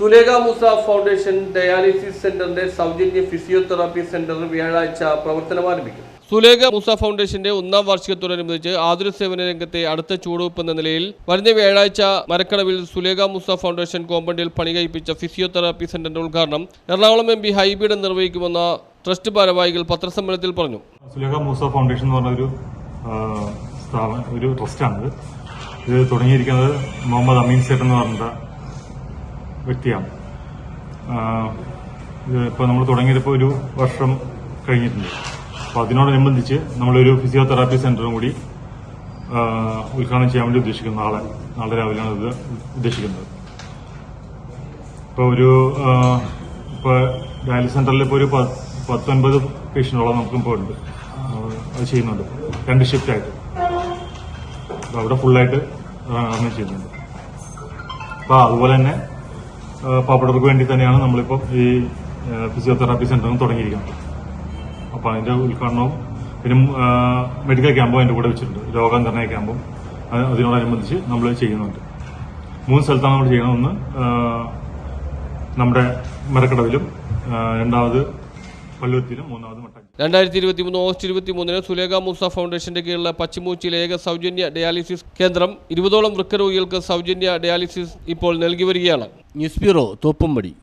Sulekha Moosa foundation dialysis സെന്ററിന്റെ സൗജന്യ physiotherapy centre വ്യാഴാഴ്ച പ്രവർത്തനം ആരംഭിക്കും. സുലേഖ മൂസ ഫൗണ്ടേഷന്റെ ഒന്നാം വാർഷികത്തോടനുബന്ധിച്ച് ആതുര സേവന രംഗത്തെ അടുത്ത ചുവടുവെപ്പ് എന്ന നിലയിൽ വരുന്ന വ്യാഴാഴ്ച മരക്കടവിൽ സുലേഖ മൂസ ഫൗണ്ടേഷൻ കോമ്പൗണ്ടിൽ പണികഴിപ്പിച്ച ഫിസിയോതെറാപ്പി സെന്ററിന്റെ ഉദ്ഘാടനം എറണാകുളം എം പി ഹൈബീഡ് നിർവഹിക്കുമെന്ന ട്രസ്റ്റ് ഭാരവാഹികൾ പത്രസമ്മേളനത്തിൽ പറഞ്ഞു. സുലേഖ മൂസ ഫൗണ്ടേഷൻ എന്ന് പറഞ്ഞ ഒരു സ്ഥാപനം ഒരു ട്രസ്റ്റാണിത്. ഇത് തുടങ്ങിയിരിക്കുന്നത് മുഹമ്മദ് അമീൻ സേട്ട് എന്ന് പറഞ്ഞ വ്യക്തിയാണ്. ഇപ്പോൾ നമ്മൾ തുടങ്ങിയതിപ്പോൾ ഒരു വർഷം കഴിഞ്ഞിട്ടുണ്ട്. അപ്പോൾ അതിനോടനുബന്ധിച്ച് നമ്മളൊരു ഫിസിയോതെറാപ്പി സെന്ററും കൂടി ഉദ്ഘാടനം ചെയ്യാൻ വേണ്ടി ഉദ്ദേശിക്കുന്നു നാളെ നാളെ രാവിലെയാണ് ഇത് ഉദ്ദേശിക്കുന്നത്. ഇപ്പോൾ ഒരു ഇപ്പോൾ ഡയാലിസിസ് സെന്ററിൽ ഇപ്പോൾ ഒരു പത്തൊൻപത് പേഷ്യന്റോളം നമുക്ക് ഇപ്പോൾ ഉണ്ട് അത് ചെയ്യുന്നുണ്ട്. രണ്ട് ഷിഫ്റ്റ് ആയിട്ട്. അപ്പോൾ അവിടെ ഫുള്ളായിട്ട് ചെയ്യുന്നുണ്ട്. അപ്പോൾ അതുപോലെ തന്നെ പാവപ്പെട്ടവർക്ക് വേണ്ടി തന്നെയാണ് നമ്മളിപ്പോൾ ഈ ഫിസിയോതെറാപ്പി സെന്ററും തുടങ്ങിയിരിക്കുന്നത്. അപ്പോൾ അതിന്റെ ഉദ്ഘാടനവും പിന്നെ മെഡിക്കൽ ക്യാമ്പും അതിന്റെ കൂടെ വെച്ചിട്ടുണ്ട്. രോഗനിർണയ ക്യാമ്പും അത് അതിനോടനുബന്ധിച്ച് നമ്മൾ ചെയ്യുന്നുണ്ട്. മൂന്ന് സ്ഥലത്താണ് നമ്മൾ ചെയ്യുന്നത്. ഒന്ന് നമ്മുടെ മരക്കടവിലും രണ്ടാമത് രണ്ടായിരത്തി ഇരുപത്തി മൂന്ന് ഓഗസ്റ്റ് ഇരുപത്തി മൂന്നിന് സുലേഖ മൂസ ഫൗണ്ടേഷന്റെ കീഴിലുള്ള പശ്ചിമൂച്ചിയിലെ ഏക സൗജന്യ ഡയാലിസിസ് കേന്ദ്രം ഇരുപതോളം വൃക്കരോഗികൾക്ക് സൗജന്യ ഡയാലിസിസ് ഇപ്പോൾ നൽകി വരികയാണ്. News bureau Thoppumpady.